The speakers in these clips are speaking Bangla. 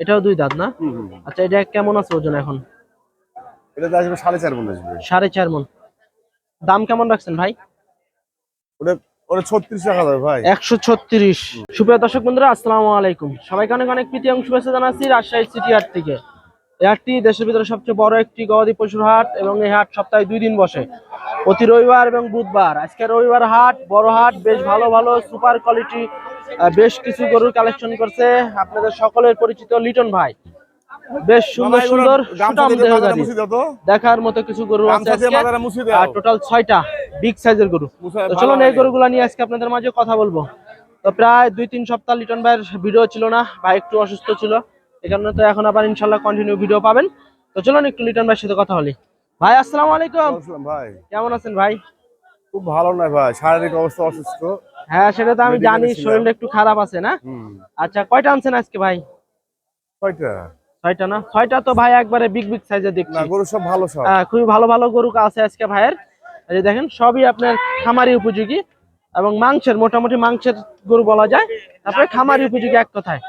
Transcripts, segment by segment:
এটাও দুই দাঁত না। আচ্ছা এটা কেমন আছে ওজন এখন? এটা তো আসবে সাড়ে চার মন আসবে। সাড়ে চার মন। দাম কেমন রাখছেন ভাই? ওটা ওটা ছত্রিশ টাকা যাবে ভাই। একশো ছত্রিশ। সুপ্রিয় দর্শক বন্ধুরা আসসালামু আলাইকুম। সবাইকে অনেক অনেক প্রীতি এবং শুভেচ্ছা জানাচ্ছি রাজশাহী সিটি হাট থেকে। এই হাটটি দেশের ভিতরে সবচেয়ে বড় একটি গবাদি পশুর হাট এবং এই হাট সপ্তাহে দুই দিন বসে। প্রতি রবিবার এবং বুধবার। আজকে রবিবার হাট বড় হাট বেশ ভালো ভালো সুপার কোয়ালিটি বেশ কিছু গরুর কালেকশন করছে আপনাদের সকলের পরিচিত লিটন ভাই। বেশ সুন্দর সুন্দর। দেখার মতো কিছু গরু আছে। আর টোটাল ছয়টা বিগ সাইজের গরু। তো চলুন এই। গরুগুলা নিয়ে আজকে আপনাদের মাঝে কথা বলব। তো প্রায় দুই তিন সপ্তাহ লিটন ভাইয়ের ভিডিও ছিল না ভাই একটু অসুস্থ ছিল। এই কারণে তো এখন আবার ইনশাল্লাহ কন্টিনিউ ভিডিও পাবেন। তো চলুন একটু লিটন ভাইয়ের সাথে কথা বলি। ভাই আসসালামু আলাইকুম। ভাই। কেমন আছেন ভাই? খুব ভালো নয় ভাই শারীরিক অবস্থা অসুস্থ। হ্যাঁ সেটা তো আমি জানি শরীরটা একটু খারাপ আছে না? আচ্ছা কয়টা আনছেন আজকে ভাই? কয়টা ছয়টা না? ছয়টা তো ভাই একবারে বিগ বিগ সাইজের না দেখছি। গরু সব ভালো সব। হ্যাঁ, খুবই ভালো ভালো গরু আছে আজকে ভাইয়ের। এই দেখেন সবই আপনার খামারি উপযোগী এবং মাংসের মোটামুটি মাংসের গরু বলা যায়। তারপরে খামারি উপযোগী এক কথায়।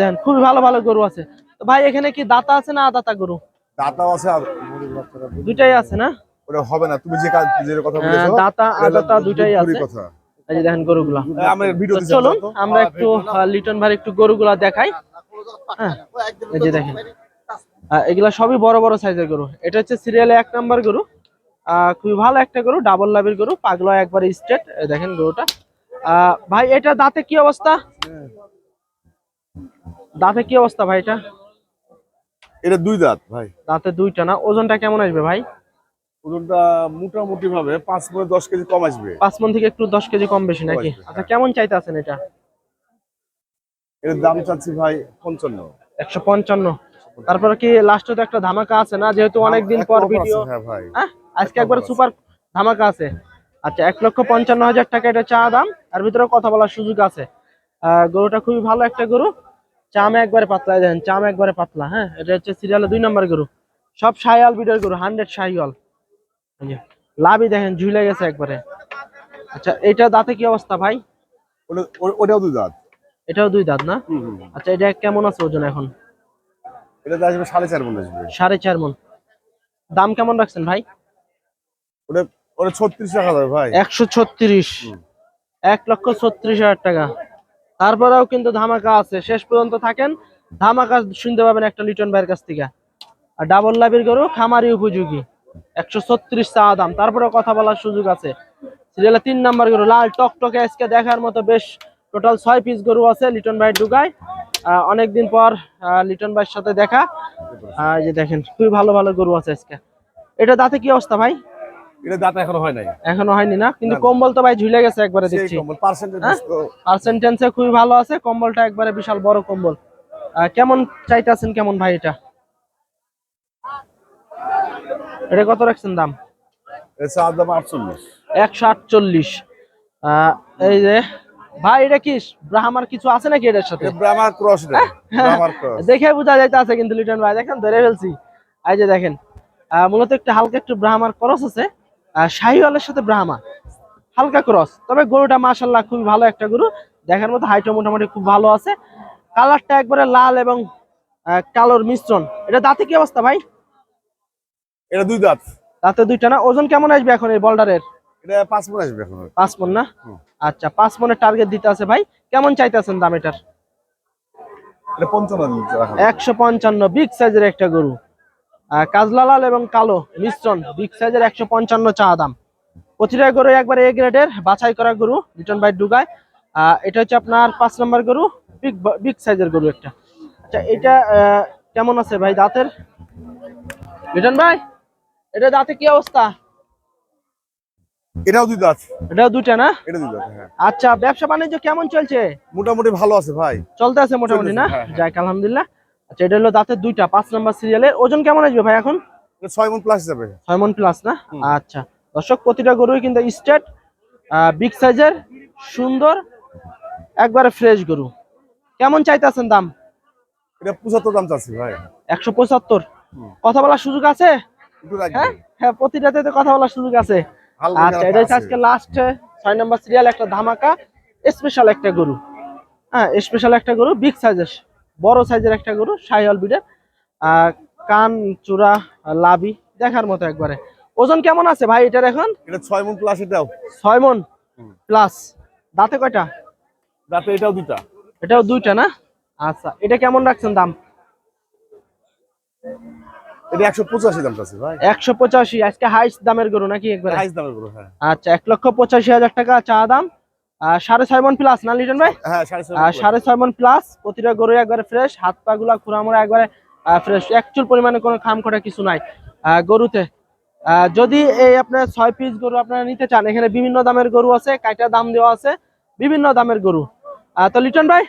দেখেন খুবই ভালো ভালো গরু আছে। তো ভাই এখানে কি দাতা আছে না আদাতা গরু? দাঁতাও আছে আর দুইটাই আছে না? ওটা হবে না তুমি যে কাজ যে কথা হ্যাঁ, বলেছ দাতা আদাতা দুইটাই আছে। কথা। এই যে দেখেন গরুগুলা। আমরা ভিডিও চলুন আমরা একটু লিটন ভাই একটু গরুগুলা দেখাই। হ্যাঁ এই যে দেখেন। এগুলা সবই বড় বড় সাইজের গরু। এটা হচ্ছে সিরিয়ালে এক নাম্বার গরু। আহ, খুবই ভালো একটা গরু ডাবল লাভের গরু পাগলা একবার স্ট্রেট দেখেন গরুটা। আহ, ভাই এটা দাঁতে কি অবস্থা? দাঁতে কি অবস্থা ভাই এটা? এটা দুই দাঁত ভাই। দাঁতে দুইটা না? ওজনটা কেমন আসবে ভাই? ওজনটা মোটামুটি ভাবে পাঁচ দশ কেজি কম আসবে। পাঁচ মন থেকে একটু দশ কেজি কম বেশি নাকি? আচ্ছা কেমন চাইতে আছেন এটা? এর দাম চাচ্ছি ভাই পঞ্চান্ন। একশো পঞ্চান্ন। তারপরে কি লাস্টে তো একটা ধামাকা আছে না? যেহেতু অনেকদিন পর ভিডিও হ্যাঁ ভাই। হ্যাঁ? আজকে একবার সুপার ধামাকা আছে। আচ্ছা এক লক্ষ পঞ্চান্ন হাজার টাকা এটা চা দাম। আর ভিতরে কথা বলার সুযোগ আছে। গরুটা খুবই ভালো একটা গরু। চাম একবারে পাতলা দেখেন চাম একবারে পাতলা হ্যাঁ? এটা হচ্ছে সিরিয়ালে দুই নম্বর গরু। সব শাহিয়াল বিডের গরু হান্ড্রেড যে, লাভই দেখেন ঝুলে গেছে একবারে। আচ্ছা এটা দাঁতে কি অবস্থা ভাই? ওটা- ওটাও দুই দাঁত। এটাও দুই দাঁত না। আচ্ছা এটা কেমন আছে ওজন এখন? এটাতে আসবে সাড়ে চার মন আসবে। সাড়ে চার মন। দাম কেমন রাখছেন ভাই? ওটা ওটা ছত্রিশ টাকা যাবে ভাই। একশো ছত্রিশ। এক লক্ষ ছত্রিশ হাজার টাকা। তারপরেও কিন্তু ধামাকা আছে। শেষ পর্যন্ত থাকেন ধামাকা শুনতে পাবেন একটা লিটন ভাইয়ের কাছ থেকে। আর ডাবল লাভের গরু খামারি উপযোগী। একশো ছত্রিশ চা দাম। তারপরেও কথা বলার সুযোগ আছে। সিরিয়ালে তিন নাম্বার গরু লাল টকটকে আজকে দেখার মতো বেশ টোটাল ছয় পিস গরু আছে লিটন ভাই ডুগায় অনেকদিন পর লিটন ভাইয়ের সাথে দেখা। এই যে দেখেন খুবই ভালো ভালো গরু আছে আজকে। এটা দাঁতে কি অবস্থা ভাই? এটা দাঁত এখনও হয় নাই। এখনও হয়নি না? কিন্তু। কম্বল তো ভাই ঝুলে গেছে একবারে দেখছি। হ্যাঁ? খুবই ভালো আছে কম্বলটা একবারে বিশাল বড় কম্বল। কেমন চাইতেছেন কেমন ভাই এটা? এটা কত রাখছেন দাম? দাম আটচল্লিশ। একশো আটচল্লিশ। এই যে ভাই এটা কি ব্রাহ্মার কিছু আছে নাকি এটার সাথে? ব্রাহ্মার ক্রস রে ব্রাহ্মার ক্রস। দেখে বোঝা যাইতে আছে কিন্তু লিটন ভাই দেখেন ধরে ফেলছি। এই যে দেখেন মূলত একটু হালকা একটু ব্রাহ্মার ক্রস আছে। শাহিওয়ালের সাথে ব্রাহ্মা হালকা ক্রস। তবে গরুটা মাশাল্লাহ খুবই ভালো একটা গরু। দেখার মতো হাইটও মোটামুটি খুব ভালো আছে। কালারটা একবারে লাল এবং কালোর মিশ্রণ। এটা দাঁতে কি অবস্থা ভাই? এটা দুই দাঁত। দাঁতে দুইটা না? ওজন কেমন আসবে এখন এই বল্ডারের? এটা পাঁচ মন আসবে এখন। পাঁচ মন না? আচ্ছা পাঁচ মনের টার্গেট দিতে আছে ভাই। কেমন চাইতেছেন দাম এটার। একশো পঞ্চান্ন বিগ সাইজের একটা গরু। কাজলা লাল এবং কালো মিশ্রণ বিগ সাইজের একশো পঞ্চান্ন চা দাম। প্রতিটা গরু একবার এ গ্রেডের বাছাই করা গরু রিটার্ন বাই ডুগায় আহ, এটা হচ্ছে আপনার পাঁচ নম্বর গরু বিগ বিগ সাইজের গরু একটা। আচ্ছা এটা কেমন আছে ভাই দাঁতের? রিটার্ন ভাই এটা দাঁতে কি অবস্থা? এটাও দুই দাঁত। এটাও দুটা না? এটা দুই দাঁত হ্যাঁ। আচ্ছা ব্যবসা বাণিজ্য কেমন চলছে? মোটামুটি ভালো আছে ভাই। চলতে আছে মোটামুটি না? হ্যাঁ, হ্যাঁ। যাক আলহামদুলিল্লাহ। আচ্ছা এটা হলো দাঁতের দুইটা পাঁচ নাম্বার সিরিয়ালের। ওজন কেমন আসবে ভাই এখন? ছয় মন প্লাস যাবে। ছয় মন প্লাস না? আচ্ছা। দর্শক প্রতিটা গরুই কিন্তু স্টেট বিগ সাইজের সুন্দর একবারে ফ্রেশ গরু। কেমন চাইতেছেন দাম? এটা পঁচাত্তর দাম চাচ্ছি ভাই। একশো পঁচাত্তর। কথা বলার সুযোগ আছে। হ্যাঁ? হ্যাঁ প্রতিটাতে তো কথা বলার সুযোগ আছে। আচ্ছা এটা হচ্ছে আজকে লাস্ট ছয় নম্বর সিরিয়াল একটা ধামাকা স্পেশাল একটা গরু। হ্যাঁ স্পেশাল একটা গরু বিগ সাইজের বড় সাইজের একটা গরু শাহিওয়াল বিডের কান চূড়া লাভি দেখার মতো একবারে। ওজন কেমন আছে ভাই এটার এখন? এটা ছয় মন প্লাস এটাও। ছয় মন প্লাস দাঁতে কয়টা? দাঁতে এটাও দুটা এটাও দুইটা না? আচ্ছা এটা কেমন রাখছেন দাম? এটা দাম আছে ভাই। আজকে হাইস্ট দামের গরু নাকি একবারে? হাইস দামের গরু হ্যাঁ। আচ্ছা লক্ষ পঁচাশি হাজার টাকা চা দাম। সাড়ে ছয় মন প্লাস না লিটন ভাই? হ্যাঁ সাড়ে ছয় মন প্লাস প্রতিটা গরু একবারে ফ্রেশ হাত পা গুলা খুরামুরা একবারে ফ্রেশ একচুল পরিমাণে কোনো খাম খটা কিছু নাই গরুতে। যদি এই আপনার ছয় পিস গরু আপনারা নিতে চান এখানে বিভিন্ন দামের গরু আছে কাইটা দাম দেওয়া আছে বিভিন্ন দামের গরু। তো লিটন ভাই?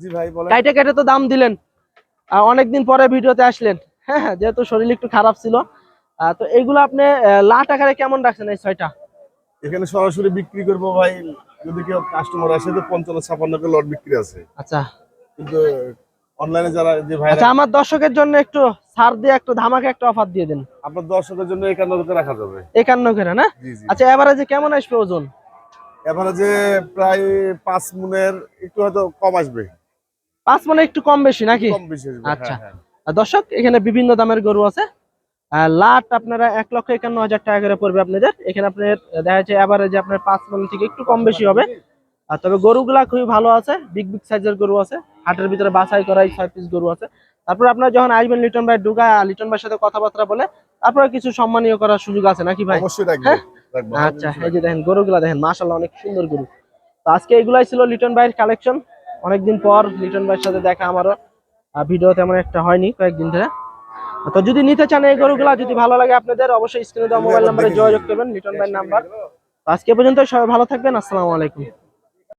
জি ভাই কাইটে কেটে তো দাম দিলেন। অনেকদিন পরে ভিডিওতে আসলেন। হ্যাঁ হ্যাঁ, যেহেতু শরীর একটু খারাপ ছিল তো এইগুলো আপনি লাখ আকারে কেমন রাখছেন এই ছয়টা? এখানে সরাসরি বিক্রি করব ভাই যদি কেউ কাস্টমার আসে তো পঞ্চান্ন ছাপান্ন লট বিক্রি আছে। আচ্ছা। কিন্তু অনলাইনে যারা যে ভাই আচ্ছা আমার দর্শকের জন্য একটু ছাড় দিয়ে একটু ধামাকে একটা অফার দিয়ে দেন। আপনার দর্শকের জন্য একান্ন করে রাখা যাবে। একান্ন করে না? আচ্ছা এভারেজে কেমন আসবে ওজন? এবারে যে প্রায় পাঁচ মনের একটু হয়তো কম আসবে। পাঁচ মানে একটু কম বেশি নাকি? কম বেশি আচ্ছা। দর্শক এখানে বিভিন্ন দামের গরু আছে। লাট আপনারা এক লক্ষ একান্ন হাজার টাকা করে পড়বে আপনাদের। এখানে আপনার দেখা যাচ্ছে এভারেজে আপনার পাঁচ মন থেকে একটু কম বেশি হবে। আর তবে গরুগুলা খুবই ভালো আছে বিগ বিগ সাইজের গরু আছে। হাটের ভিতরে বাছাই করাই ছয় পিস গরু আছে। তারপর আপনারা যখন আসবেন লিটন ভাই ঢুকা লিটন ভাইয়ের সাথে কথাবার্তা বলে তারপরে কিছু সম্মানীয় করার সুযোগ আছে নাকি ভাই? অবশ্যই হ্যাঁ? আচ্ছা এই যে দেখেন গরুগুলা দেখেন মাশাল্লাহ অনেক সুন্দর গরু। তো আজকে এগুলাই ছিল লিটন ভাইয়ের কালেকশন অনেকদিন পর লিটন ভাইয়ের সাথে দেখা আমারও। ভিডিও তেমন একটা হয়নি কয়েকদিন ধরে। তো যদি নিতে চান এই গরুগুলা, যদি ভালো লাগে আপনাদের, অবশ্যই স্ক্রিনে দেওয়া মোবাইল নাম্বারে যোগাযোগ করবেন, লিটন ভাইয়ের নাম্বার। আজকে পর্যন্ত সবাই ভালো থাকবেন, আসসালামু আলাইকুম।